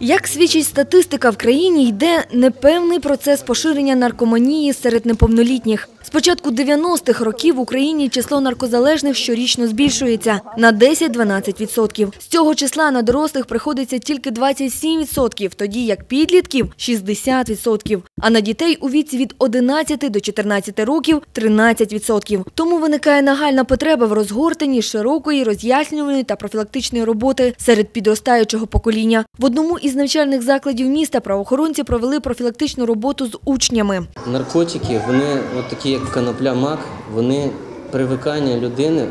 Як свідчить статистика, в країні йде непевний процес поширення наркоманії серед неповнолітніх. Початку 90-х років в Україні число наркозалежних щорічно збільшується на 10-12%. З цього числа на дорослих приходиться тільки 27%, тоді як підлітків – 60%, а на дітей у віці від 11 до 14 років – 13%. Тому виникає нагальна потреба в розгортанні широкої роз'яснювальної та профілактичної роботи серед підростаючого покоління. В одному із навчальних закладів міста правоохоронці провели профілактичну роботу з учнями. Наркотики, вони, от такі як конопля мак, вони привикання людини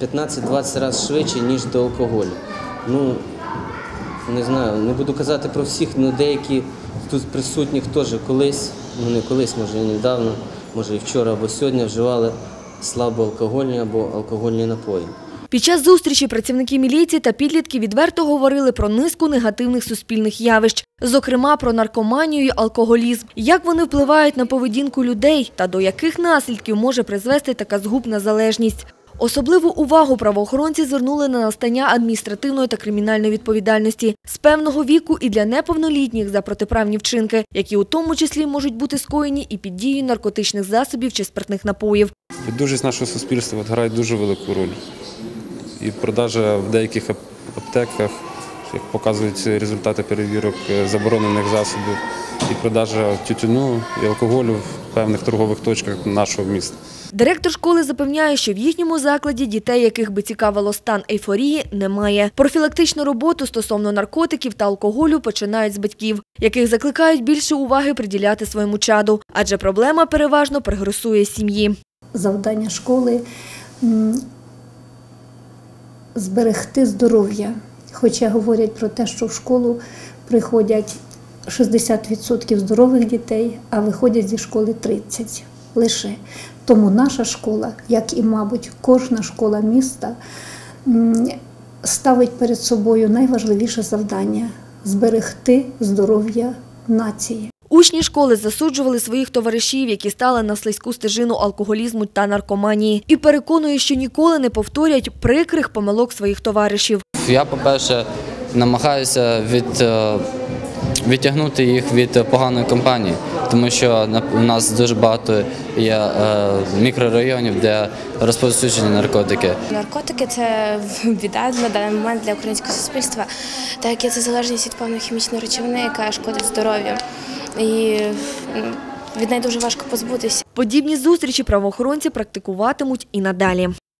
в 15-20 разів швидше, ніж до алкоголю. Ну, не знаю, не буду казати про всіх, але деякі тут присутніх теж колись, ну не колись, може і недавно, може і вчора або сьогодні вживали слабоалкогольні або алкогольні напої. Під час зустрічі працівники міліції та підлітки відверто говорили про низку негативних суспільних явищ, зокрема про наркоманію і алкоголізм, як вони впливають на поведінку людей та до яких наслідків може призвести така згубна залежність. Особливу увагу правоохоронці звернули на настання адміністративної та кримінальної відповідальності з певного віку і для неповнолітніх за протиправні вчинки, які у тому числі можуть бути скоєні і під дією наркотичних засобів чи спиртних напоїв. Віддужість нашого суспільства грає дуже велику роль. І продажа в деяких аптеках, як показують результати перевірок е, заборонених засобів, і продажа тютюну і алкоголю в певних торгових точках нашого міста. Директор школи запевняє, що в їхньому закладі дітей, яких би цікавило стан ейфорії, немає. Профілактичну роботу стосовно наркотиків та алкоголю починають з батьків, яких закликають більше уваги приділяти своєму чаду, адже проблема переважно пригресує сім'ї. завдання школи зберегти здоров'я. Хоча говорять про те, що в школу приходять 60% здорових дітей, а виходять зі школи 30% лише. Тому наша школа, як і, мабуть, кожна школа міста, ставить перед собою найважливіше завдання зберегти здоров'я нації. Учні школи засуджували своїх товаришів, які стали на слизьку стежину алкоголізму та наркоманії, і переконує, що ніколи не повторять прикрих помилок своїх товаришів. Я, по-перше, намагаюся від, е, відтягнути їх від поганої компанії, тому що у нас дуже багато є е, мікрорайонів, де розповсюджені наркотики. Наркотики це біда на даний момент для українського суспільства, так як це залежність від певної хімічної речовини, яка шкодить здоров'ю. І від неї дуже важко позбутися. Подібні зустрічі правоохоронці практикуватимуть і надалі.